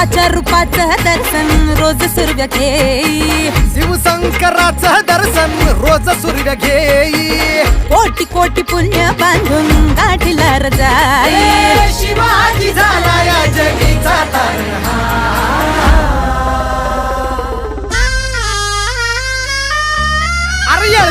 बाप्पाच्या रूपाचं दर्शन रोज सूर्य घेई. शिवशंकराचं दर्शन रोज सूर्य घे कोटी कोटी पुण्य बांधून गाठीला रजाई. शिवाजी झाला अरे यार